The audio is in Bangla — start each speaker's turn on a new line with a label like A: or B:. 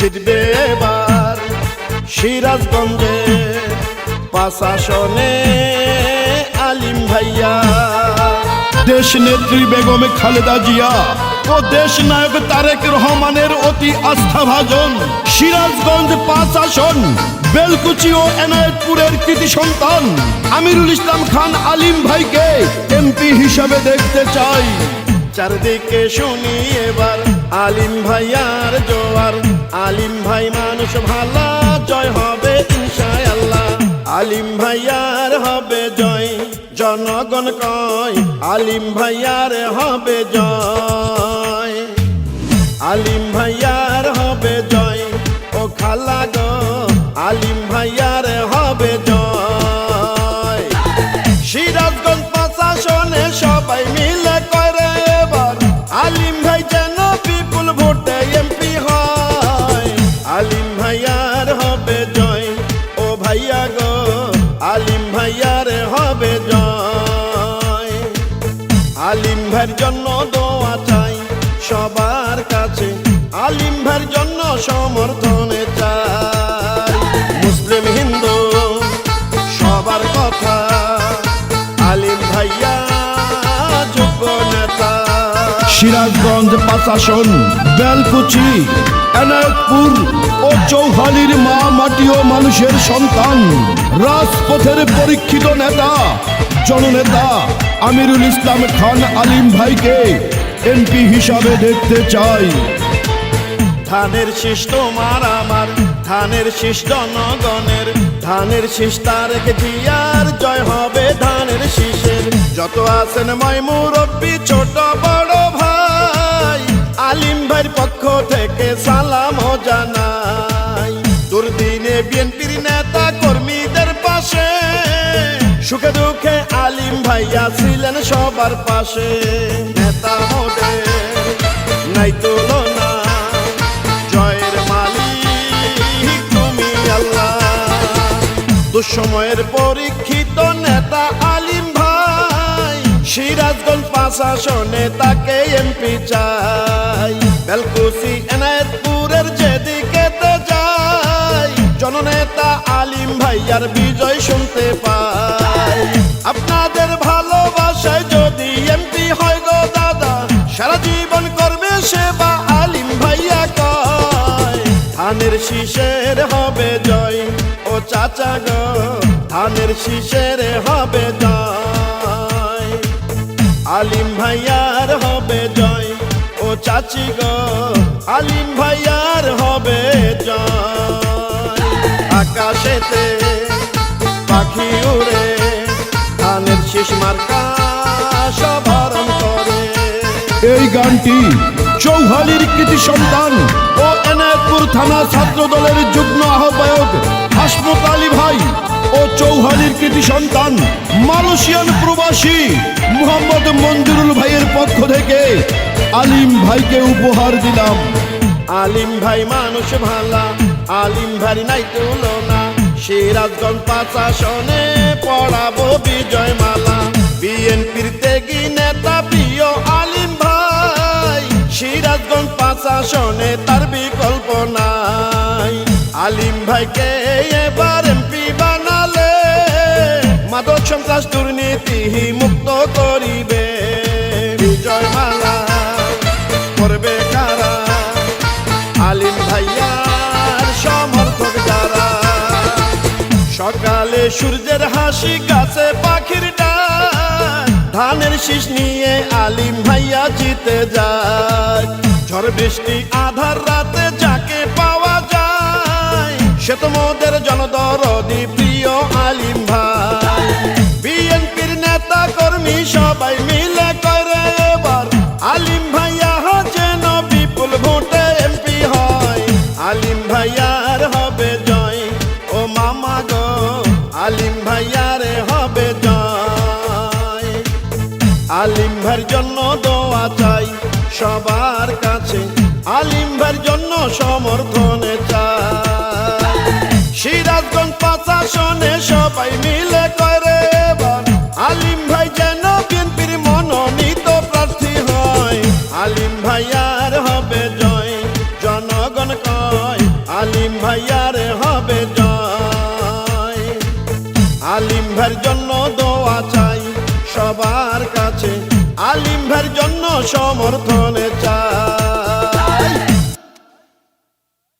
A: জিতবে এবার সিরাজগঞ্জে পাশাসনে আলিম ভাইয়া।
B: দেশ নেত্রী বেগম খালেদা জিয়া ও দেশ নায়ক তারেক রহমানের অতি আস্থাভাজন সিরাজগঞ্জ পাঁচ আসন বেলকুচি ও এনায়েতপুরের কৃতি সন্তান আমিরুল ইসলাম খান আলিম ভাইকে এমপি হিসাবে দেখতে চাই।
A: চারদিকে শুনি এবার আলিম ভাইয়ার জোয়ার। আলিম ভাই মানুষ ভালা, জয় হবে ইনশাআল্লাহ। আলিম ভাইয়ার হবে জয়, জনগণ কয়, আলিম ভাইয়ার হবে জয়। আলিম ভাইয়ার হবে জয়, ও খালা গো, আলিম ভাইয়ার হবে জয়। আলিম ভাইয়ের জন্য দোয়া চাই, সবার কাছে আলিম ভাইয়ের জন্য সমর্থনে চাই। মুসলিম হিন্দু, সবার কথা আলিম ভাইয়া, যোগ্য নেতা।
B: সিরাজগঞ্জ পাঁচ আসন বেলকুচি, এনায়তপুর ও চৌহালির মা মাটি ও মানুষের সন্তান। রাজপথের পরীক্ষিত নেতা, জননেতা আমিরুল ইসলাম খান আলিম ভাইকে এমপি হিসাবে দেখতে চাই।
A: ধানের শীষ তোমার আমার, ধানের শীষ জনগণের। ধানের শীষ তারেক দিয়ার, জয় হবে ধানের শীষের। যত আছেন ময় মুরব্বী ছোট বড় ভাই, আলিম ভাইয়ের পক্ষ থেকে সালাম জানাই। দুর্দিনে বিএনপির নেতা আলিম ভাইয়া ছিলেন সবার পাশে। নেতা মোদের নাই তুলনা। জয়ের মালিক তুমি আল্লাহ। দুঃসময়ের পরীক্ষিত নেতা আলিম ভাই। সিরাজগঞ্জ প্রশাসনে তাকে এমপি চাই। বেলকুসি এনায়েতপুরের যেদিকে যাই। জননেতা আলিম ভাইয়ার বিজয় শুনতে পাই। আপনাদের ধানের শীষের হবে জয়। ও চাচা গো, ধানের শীষের হবে জয়। আলিম ভাইয়ার হবে জয়। ও চাচি গো, আলিম ভাইয়ার হবে জয়। আকাশেতে পাখি উড়ে, ধানের শীষ মার্কা করে।
B: এই গানটি চৌহালির কৃতি সন্তান এনায়তপুর থানা ছাত্র দলের যুগ্ম আহ্বায়ক হাসমত আলী ভাই ও চৌহালির কৃতি সন্তান, মালয়েশিয়ান প্রবাসী মোহাম্মদ মঞ্জুরুল ভাইয়ের পক্ষ থেকে আলিম ভাইকে উপহার দিলাম।
A: আলিম ভাই মানুষ ভালা, আলিম ভাই নাই তুলনা সিরাজগঞ্জ পাশাসনে পড়াবো বিজয় মালা। বিএনপির ত্যাগী নেতা প্রিয় আলিম ভাই, সিরাজগঞ্জ পাশাসনে তার বিকল্প নাই আলিম ভাইকে এবার এমপি বানালে। মাদক সন্ত্রাস দুর্নীতি মুক্ত করিবে। করবে সমর্থক সকালে সূর্যের হাসি, গাছে পাখির ধানের শীষ নিয়ে আলিম ভাইয়া জিতে যায়। ঝড় বৃষ্টি আধার রাতে যাকে সে তো মোদের জনদরদি প্রিয় আলিম ভাই। বিএনপির নেতা কর্মী সবাই মিলে করে এবার। আলিম ভাইয়া যেন বিপুল ভোটে এমপি হয়। আলিম ভাইয়ার হবে জয়, ও মামা গো, আলিম ভাইয়ার হবে জয়। আলিম ভাইয়ের জন্য দোয়া চাই সবার কাছে। আলিম ভাইয়ের জন্য সমর্থনে প্রশাসনে সবাই মিলে করে আলিম ভাই যেন বিএনপির মনোনীত প্রার্থী হয়। আলিম ভাইয়ার হবে জয়, জনগণ কয়, আলিম ভাইয়ারে হবে জয়। আলিম ভাইয়ের জন্য দোয়া চাই সবার কাছে, আলিম ভাইয়ের জন্য সমর্থনে